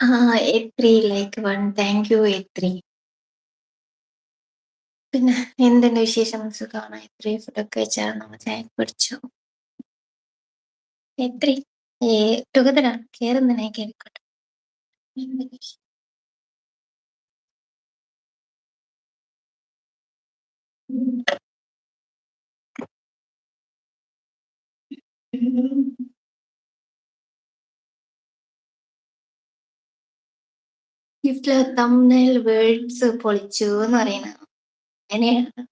ആ എ3 like one thank you എ3 പിന്നെ എന്തുണ്ട് വിശേഷം? സുഖമാണ്? എത്ര ഫുഡൊക്കെ വെച്ചാൽ നമ്മൾ ചായ പിടിച്ചു എത്ര ഏ ടുഗദറാണ് കേറുന്നതിനെ കേൾക്കട്ടെ ഗിഫ്റ്റിൽ തമ്മിൽ വേർഡ്സ് പൊളിച്ചു എന്ന് അങ്ങനെയാണ്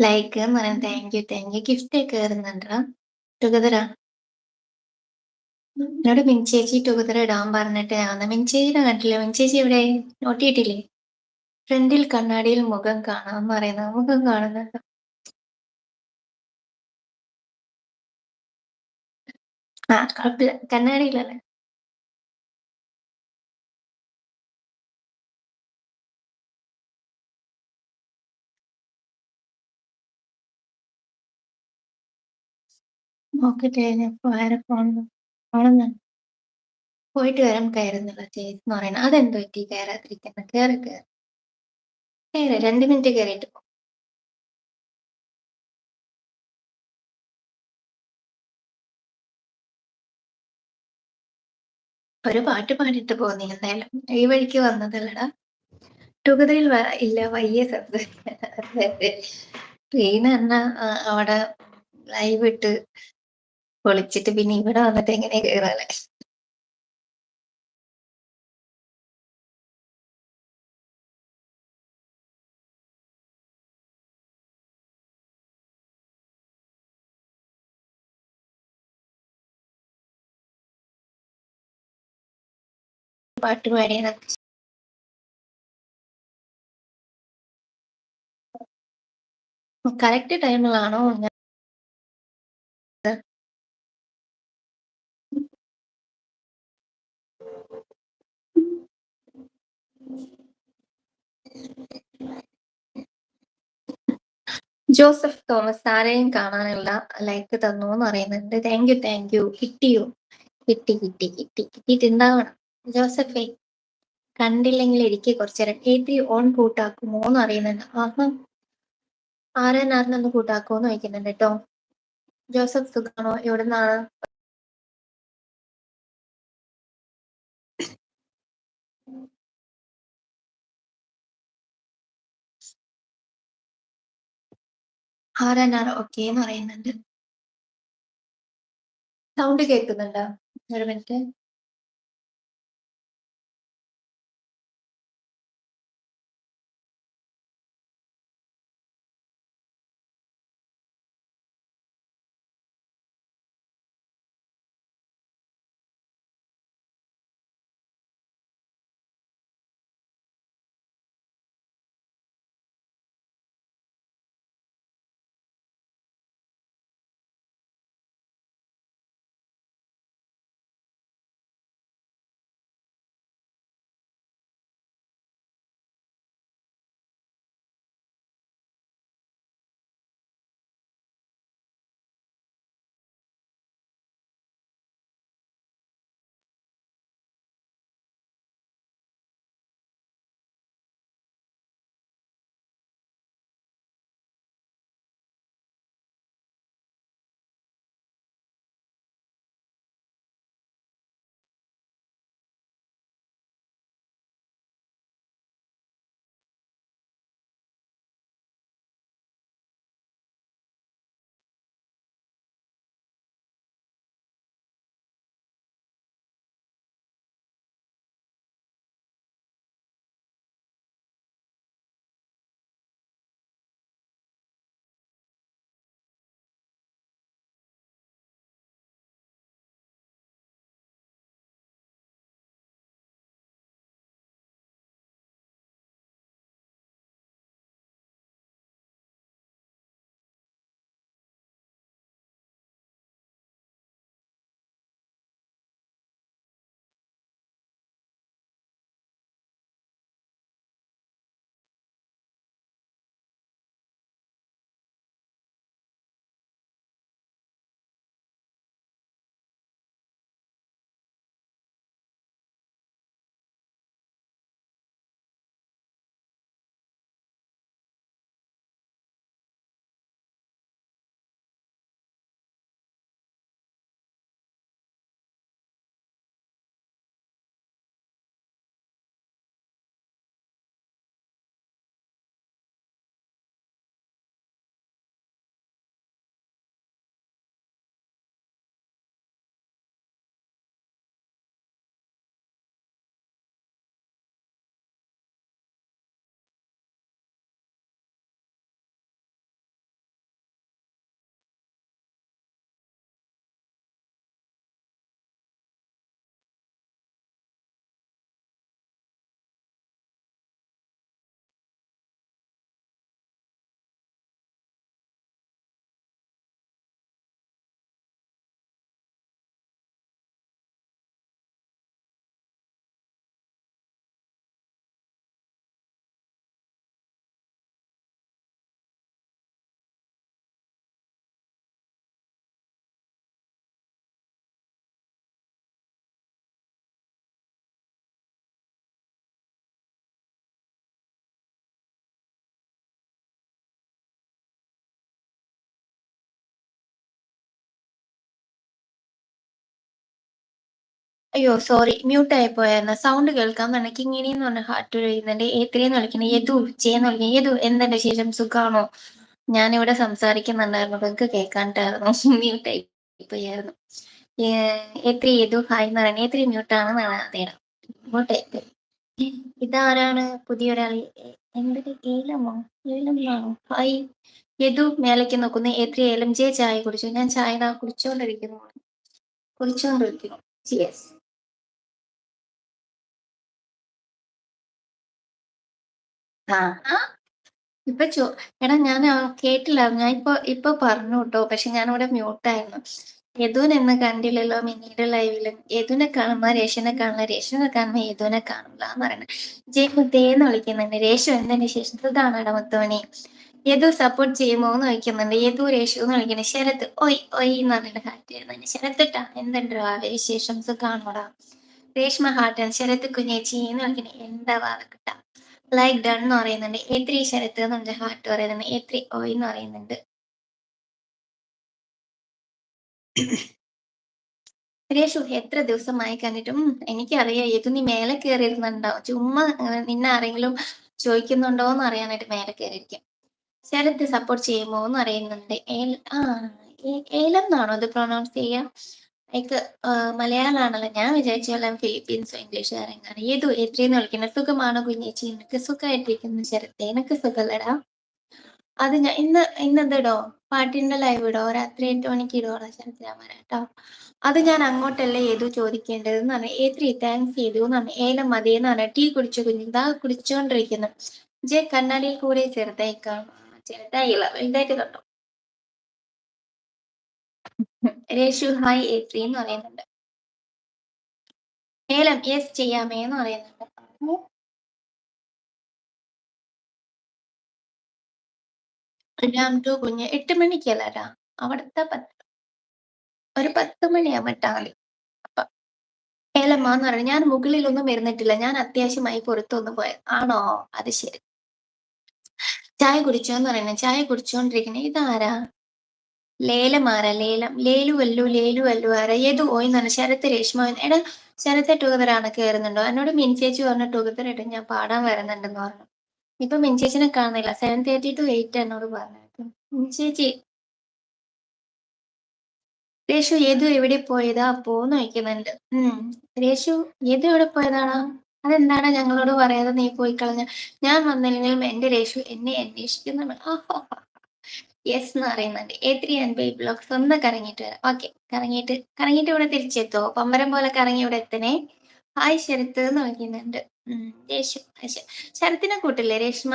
ലൈക്ക് എന്ന് പറയുന്നത്. Thank you thank you gift കയറുന്നുണ്ടാ ടുഗദറാ എന്നോട് മിൻചേച്ചി ടുഗദർ ഇടാൻ പറഞ്ഞിട്ട് ഞാൻ മിൻചേച്ചിനെ കണ്ടില്ല? മിൻചേച്ചി ഇവിടെ നോട്ടിയിട്ടില്ലേ ഫ്രണ്ടിൽ കണ്ണാടിയിൽ മുഖം കാണാന്ന് പറയുന്നത്. മുഖം കാണുന്നുണ്ട്? ആ കുഴപ്പമില്ല കണ്ണാടിയിലല്ലേ? നോക്കട്ടെ ഞാൻ ആരെ ഫോൺ പോയിട്ട് വരാൻ കയറുന്നില്ല ചേച്ചി എന്ന് പറയുന്നത്. അതെന്തോ പറ്റി? കയറാതിരിക്കുന്ന കയറി കയറി. കയറി. രണ്ട് മിനിറ്റ് കയറിയിട്ട് പോ. ഒരു പാട്ട് പാടിയിട്ട് പോന്നി ഈ വഴിക്ക് വന്നതല്ലടാ ടുഗതയിൽ ഇല്ല വയ്യ ട്രെയിൻ എന്നാ അവിടെ ലൈവ് ഇട്ട് പൊളിച്ചിട്ട് പിന്നെ ഇവിടെ വന്നിട്ട് എങ്ങനെ കേറാല്ലേ പാട്ട് പാടിയ കറക്റ്റ് ടൈമിലാണോ ജോസഫ് തോമസ് ആരെയും കാണാനുള്ള ലൈക്ക് തന്നു എന്ന് പറയുന്നുണ്ട്. താങ്ക് യു താങ്ക് യു കിട്ടിയോ? കിട്ടി കിട്ടി കിട്ടി. കിട്ടിയിട്ടുണ്ടാവണം. ജോസഫേ കണ്ടില്ലെങ്കിൽ എനിക്ക് കുറച്ചേരം. ത്രീ ഓൺ കൂട്ടാക്കുമോ എന്ന് അറിയുന്നുണ്ട്. ആരാൻ ആരെന്നാറിനൊന്ന് കൂട്ടാക്കുമോ എന്ന് ചോദിക്കുന്നുണ്ട് കേട്ടോ. ജോസഫ് സുഖാണോ എവിടെ നിന്നാണ് ആർ ഓക്കെ എന്ന് പറയുന്നുണ്ട്. സൗണ്ട് കേൾക്കുന്നുണ്ടോ? ഒരു മിനിറ്റ്. അയ്യോ സോറി മ്യൂട്ട് ആയി പോയായിരുന്നു സൗണ്ട് കേൾക്കാൻ തന്നെ കിങ്ങിണി എന്ന് പറഞ്ഞ ഹാർട്ട് എഴുതുന്നുണ്ട് ഏത്തിരിന്ന് വിളിക്കുന്നത് യദു ചേന്ന് വിളിക്കുന്നത് യദു എന്തെന്റെ ശേഷം സുഖാണോ? ഇവിടെ സംസാരിക്കുന്നുണ്ടായിരുന്നു. നിങ്ങൾക്ക് കേൾക്കാണ്ടായിരുന്നു. മ്യൂട്ട് ആയി പോയായിരുന്നു എത്രി യദു ഹായ് എന്ന് പറയുന്നത്. എത്രി മ്യൂട്ടാണ് ഇങ്ങോട്ട് ഇതാരാണ് പുതിയൊരാൾ? എന്തൊക്കെ ഏലമോ ഏലമാണോ ഹായ്. യദു മേലേക്ക് നോക്കുന്നു. എത്രി ഏലം ജെ ചായ കുടിച്ചു. ഞാൻ ചായ കുടിച്ചോണ്ടിരിക്കുന്നു. കുടിച്ചോണ്ടിരിക്കുന്നു. യെസ് ഇപ്പൊ ചോ എടാ ഞാൻ കേട്ടില്ല ഞാൻ ഇപ്പൊ ഇപ്പൊ പറഞ്ഞു കേട്ടോ. പക്ഷെ ഞാനിവിടെ മ്യൂട്ടായിരുന്നു യദുൻ എന്ന് കണ്ടില്ലല്ലോ മിനിയുടെ ലൈവിലും യദുവിനെ കാണുമ്പോ രേഷനെ കാണില്ല രേഷനെ കാണുമ്പോ യദുവിനെ കാണില്ല എന്ന് പറയുന്നത് ദേന്ന് വിളിക്കുന്നുണ്ട്. രേഷു എന്തിന്റെ ശേഷം സുഖാണോടാ മുത്തോണി യദു സപ്പോർട്ട് ചെയ്യുമോ എന്ന് ചോദിക്കുന്നുണ്ട്. യദു രേഷു എന്ന് വിളിക്കുന്നത് ശരത്ത് ഒയ് ഒയ് എന്ന് പറഞ്ഞിട്ട് ഹാറ്റ് ചെയ്യുന്നുണ്ട്. ശരത്തിട്ടാ എന്തുണ്ടോ വിശേഷം? കാണോടാ രേഷ്മ ഹാർട്ട് ശരത്ത് കുഞ്ഞേച്ചി എന്ന് വിളിക്കുന്നത് എന്താ വാക്കിട്ടാ ലൈക്ക് ഡൺ എന്ന് പറയുന്നുണ്ട്. എ ത്രീ ശരത്ത് എന്നുണ്ട് ഹാർട്ട് പറയുന്നുണ്ട്. എ ത്രീ ഓയ് എന്ന് പറയുന്നുണ്ട്. രേഷു എത്ര ദിവസമായി കണ്ടിട്ടും? എനിക്കറിയാം. ഏതു നീ മേലെ കയറിയിരുന്നുണ്ടാവും ചുമ്മാ നിന്നെ ആരെങ്കിലും ചോദിക്കുന്നുണ്ടോ എന്ന് അറിയാനായിട്ട് മേലെ കയറിയിരിക്കും ശരത്ത് സപ്പോർട്ട് ചെയ്യുമോ എന്ന് അറിയുന്നുണ്ട്. ആ ഏലം എന്നാണോ അത് പ്രൊനൗൺസ് ചെയ്യാ? ലൈക്ക് മലയാളമാണല്ലോ ഞാൻ വിചാരിച്ചോളാം ഫിലിപ്പീൻസോ ഇംഗ്ലീഷുകാരെങ്ങാണ് ഏതു എത്രയെന്ന് വിളിക്കുന്നത് സുഖമാണോ കുഞ്ഞേച്ചി എനിക്ക് സുഖമായിട്ടിരിക്കുന്നു ശരത്തെ എനിക്ക് സുഖമല്ലടാ അത് ഞാൻ ഇന്ന് ഇന്നതിടോ പാട്ടിന്റെ ലൈവ് ഇടോ? രാത്രി എട്ട് മണിക്ക് ഇടോ ശരത്ത് കേട്ടോ അത് ഞാൻ അങ്ങോട്ടല്ലേ ഏതു ചോദിക്കേണ്ടത് പറഞ്ഞു ഏത്രി താങ്ക്സ് ചെയ്തു എന്നാണ് ഏലം മതി എന്ന് പറഞ്ഞു ടീ കുടിച്ചു കുഞ്ഞു? ഇതാ കുടിച്ചോണ്ടിരിക്കുന്നു. ജെ കണ്ണാടിയിൽ കൂടെ ചെറുതായിക്കാം ചെറുതായില്ല വലുതായിട്ട് കണ്ടോ? രേഷു ഹായ് എ ത്രീ എന്ന് പറയുന്നുണ്ട്. ഏലം യെസ് ചെയ്യാമേ എന്ന് പറയുന്നുണ്ട്. രാം ടു കുഞ്ഞ് എട്ട് മണിക്കല്ലടാ അവിടുത്തെ പത്ത് ഒരു പത്ത് മണിയാകുമ്പട്ടാ മതി അപ്പൊ ഏലമ്മാന്ന് പറഞ്ഞു ഞാൻ മുകളിലൊന്നും വരുന്നിട്ടില്ല ഞാൻ അത്യാവശ്യമായി പുറത്തൊന്നും പോയത് ആണോ? അത് ശരി. ചായ കുടിച്ചോ എന്ന് പറയുന്നത് ചായ കുടിച്ചോണ്ടിരിക്കണേ ഇതാരാ? ലേലമാരാ ലേലം. ലേലു വല്ലു ലേലു വല്ലു ആറ ഏത് ഓയി എന്നാണ്? ശരത്ത് രേഷ്മ എടാ ശരത്തെ ആണ് കയറുന്നുണ്ടോ എന്നോട് മിൻചേച്ചി പറഞ്ഞ ഇട്ട് ഞാൻ പാടാൻ വരുന്നുണ്ടെന്ന് പറഞ്ഞു. ഇപ്പൊ മിൻചേച്ചിനെ കാണുന്നില്ല. സെവൻ തേർട്ടി ടു എയ്റ്റ് എന്നോട് പറഞ്ഞു മിൻചേച്ചി. രേഷു ഏതു എവിടെ പോയതാ? പോന്ന് നോക്കുന്നുണ്ട് ഉം. രേഷു ഏതു എവിടെ പോയതാണോ അതെന്താണ് ഞങ്ങളോട് പറയാതെ നീ പോയി കളഞ്ഞ? ഞാൻ വന്നില്ലെങ്കിലും എന്റെ രേഷു എന്നെ അന്വേഷിക്കുന്നുണ്ട്. യെസ് എന്ന് പറയുന്നുണ്ട്. A three and bye blocks ഒന്ന് കറങ്ങിയിട്ട് വരാം. ഓക്കെ കറങ്ങിയിട്ട് കറങ്ങിയിട്ട് ഇവിടെ തിരിച്ചെത്തോ. പമ്പരം പോലെ കറങ്ങി ഇവിടെ എത്തണേ. ഹായ് ശരത്ത് എന്ന് വിളിക്കുന്നുണ്ട്. ശരത്തിനെ കൂട്ടല്ലേ രേഷ്മ?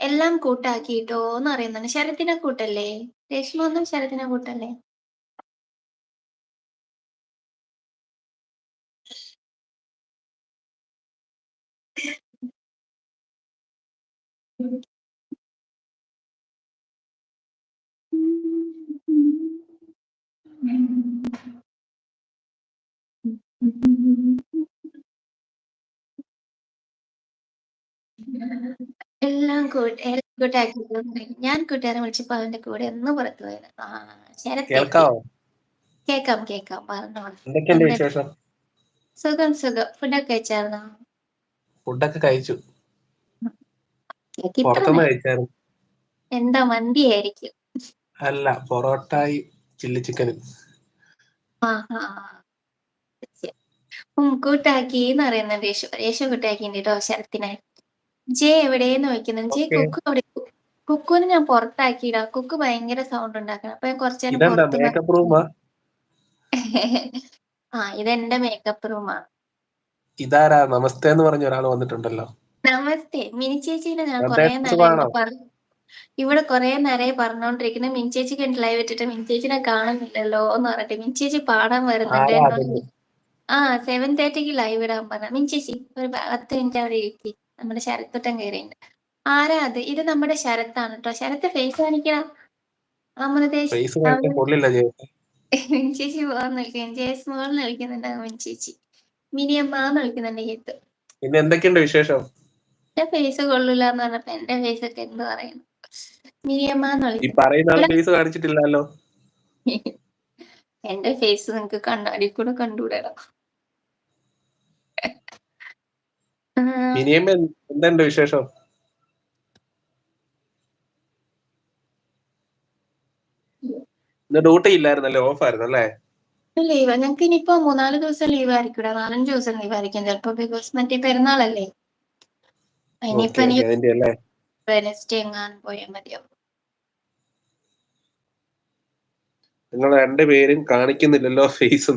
എല്ലാം കൂട്ടാക്കിയിട്ടോ എന്ന് പറയുന്നുണ്ട്. ശരത്തിനെ കൂട്ടല്ലേ? രേഷ്മ ഒന്നും ശരത്തിനെ കൂട്ടല്ലേ? Thank കൂട്ടി എല്ലാം കൂട്ടാക്കിയിട്ടോ ഞാൻ കൂട്ടുകാരെ വിളിച്ചപ്പോ അവന്റെ കൂടെ ഒന്ന് പുറത്തു പോയത് കേൾക്കാവോ? കേക്കാം കേക്കാം പറഞ്ഞോ എന്തൊക്കെയുണ്ട് വിശേഷം? സുഖം സുഖം. ഫുഡൊക്കെ കഴിച്ചായിരുന്നോ? ഫുഡൊക്കെ കഴിച്ചു. എന്താ മന്തി ആയിരിക്കും അല്ല പൊറോട്ടായി ചില്ലി ചിക്കനും. ഉം. എന്ന് പറയുന്നുണ്ട് യേശു യേശു കൂട്ടാക്കി കേട്ടോ ശരത്തിനെ. ജെ എവിടെയെന്ന് ചോദിക്കുന്നു? ജെ കുക്ക് അവിടെ കുക്കുവിനെ ഞാൻ പുറത്താക്കിയിടാ. കുക്ക് ഭയങ്കര സൗണ്ട് ഉണ്ടാക്കണം. അപ്പൊ ഞാൻ കുറച്ചു നേരം മേക്കപ്പ് റൂമാ ആ? ഇതെന്റെ മേക്കപ്പ് റൂമാ ഇതാരാ? നമസ്തേ എന്ന് പറഞ്ഞ ഒരാൾ വന്നിട്ടുണ്ടല്ലോ. നമസ്തേ. മിനി ചേച്ചീനെ ഞാൻ കൊറേ നേരം? ഇവിടെ കുറെ നേരമായി പറഞ്ഞോണ്ടിരിക്കുന്നത് മിൻചേച്ചിക്ക് വെച്ചിട്ട് ലൈവ് ഇട്ടിട്ട് മിനി കാണുന്നില്ലല്ലോ എന്ന് പറഞ്ഞിട്ട് മിൻചേച്ചി പാടാൻ വരുന്നുണ്ട്? ആ സെവൻ തേർട്ടിക്ക് ലൈവ് ഇടാൻ പറഞ്ഞ. മിൻചേച്ചി ഒരു പത്ത് മിനിറ്റ് അവിടെ ഇരിക്കി നമ്മുടെ ശരത്തൊട്ടം കയറിയുണ്ട് ആരാ അത്? ഇത് നമ്മുടെ ശരത്താണ് കേട്ടോ ശരത്ത് ഫേസ് കാണിക്കണം? മിൻചേച്ചി പോകാൻ ജയസ് മിനിയമ്മ എന്ന് വിളിക്കുന്നുണ്ട് ഈത്ത് പിന്നെ എന്തൊക്കെയുണ്ട് വിശേഷം? എന്റെ ഫേസ് കൊള്ളൂല എന്ന് പറഞ്ഞപ്പോ എന്റെ ഫേസ് ഒക്കെ എന്ത് പറയുന്നു? ഈ പറയുന്ന ആൾ ഫേസ് കാണിച്ചിട്ടില്ലല്ലോ. എന്റെ ഫേസ് നിങ്ങക്ക് കണ്ണാടി കൂടെ കണ്ടുകൂടാ മിനിയമ്മ എന്തുണ്ട് വിശേഷം? ഡ്യൂട്ടി ഇല്ലായിരുന്നല്ലേ? ഓഫ് ആയിരുന്നു അല്ലേ ലീവ് ഞങ്ങൾക്ക് ഇനിയിപ്പോ മൂന്നാൽ ദിവസം ലീവ് ആയിരിക്കും നാലഞ്ച് ദിവസം ലീവ് ആയിരിക്കും. ചിലപ്പോ ബിക്കോസ് മറ്റേ പെരുന്നാളല്ലേ? ഇനിയിപ്പോ വെനസ്ഡേ എങ്ങാനും പോയാൽ മതിയാവും നിങ്ങൾ രണ്ടുപേരും കാണിക്കുന്നില്ലല്ലോ ഫേസ്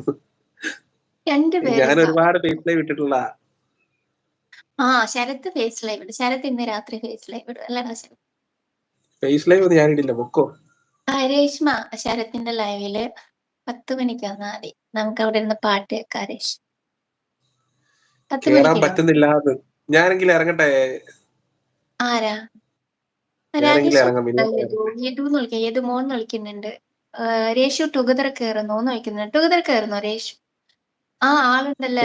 ഞാൻ ഒരുപാട് ഫേസ് ലൈവ് ഇട്ടിട്ടുള്ള ആ ശരത് ഫേസ് ലൈവ് ഇടും. ശരത് ഇന്ന് രാത്രി ഫേസ് ലൈവ് ഇടും. അല്ലടാ ഫേസ് ലൈവ് ഒന്നും ഇടില്ല പൊക്കോ? രേഷ്മ ശരത്തിന്റെ ലൈവിൽ പത്ത് മണിക്ക് വന്നാൽ മതി. നമുക്ക് അവിടെ ഇരുന്ന് പാട്ട് കേൾക്കാം രേഷ്. പറ്റുന്നില്ല ഞാനെങ്കിലും ഇറങ്ങട്ടെ? ആരാ? മോന്ന് വിളിക്കുന്നുണ്ട്? രേഷു ടുഗദർ വിളിക്കുന്നുണ്ട്. ടുഗദർ കയറുന്നോ രേഷു? ആ ആളുണ്ടല്ലോ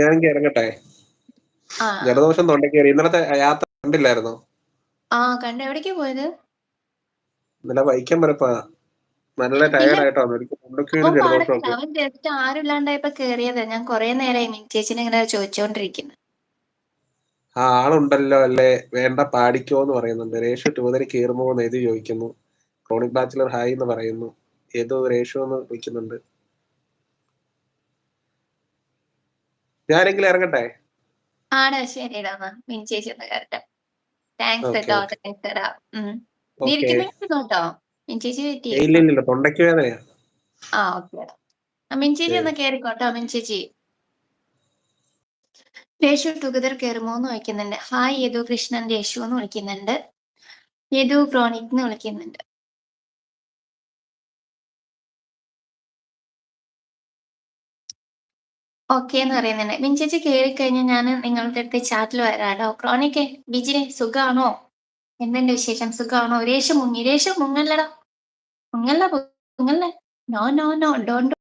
ഞാൻ ഇറങ്ങട്ടെ? ജലദോഷം തൊണ്ടക്കേറി ഇന്നലത്തെ യാത്ര കണ്ടില്ലായിരുന്നോ? ആ കണ്ട. എവിടേക്ക് പോയത്? ഇന്നലെ വൈക്കം വരപ്പാ. നല്ല ടയർഡായിട്ടാണ് അവൻ ജസ്റ്റ് കേറിയതാ. ഞാൻ കൊറേ നേരമായി മിനി ചേച്ചിനെ ഇങ്ങനെ ചോദിച്ചോണ്ടിരിക്കുന്നു. ആ ആളുണ്ടല്ലോ അല്ലേ? വേണ്ട പാടിക്കോ എന്ന് പറയുന്നുണ്ട്. രേഷു ടൂതരി കീറുമോ എന്ന് എഴുതി ചോദിക്കുന്നു. ക്രോണിക് ബാച്ചിലർ ഹായ് എന്ന് പറയുന്നു. ഏതോ രേഷു എന്ന് വിളിക്കുന്നുണ്ട്. ഞാനെങ്കിലും ഇറങ്ങട്ടെ? ആടാ ശരിടാ ചേച്ചി ഒന്ന് കയറട്ടെ താങ്ക്സ് കേട്ടോ. താങ്ക്സ് കേട്ടോ ചേച്ചി ഇല്ല തൊണ്ടയ്ക്ക് വേദനയാ. ആ ഓക്കെ ചേച്ചി ഒന്ന് കേറിക്കോട്ടോ ചേച്ചി. രേഷു ടുഗദർ കയറുമോ എന്ന് വിളിക്കുന്നുണ്ട്. ഹായ് യദു കൃഷ്ണൻ രേഷു എന്ന് വിളിക്കുന്നുണ്ട്. യദു ക്രോണിക് എന്ന് വിളിക്കുന്നുണ്ട്. ഓക്കെ എന്ന് പറയുന്നുണ്ട്. മിഞ്ചേച്ചി കയറി കഴിഞ്ഞാൽ ഞാൻ നിങ്ങളുടെ അടുത്ത് ചാറ്റിൽ വരാട്ടോ ക്രോണിക്കെ ബിജിനെ സുഖാണോ? എന്തെന്റെ വിശേഷം? സുഖാണോ? രേഷം മുങ്ങി. രേഷം മുങ്ങല്ലടാ. മുങ്ങല്ല മുങ്ങല്ലേ. No no no don't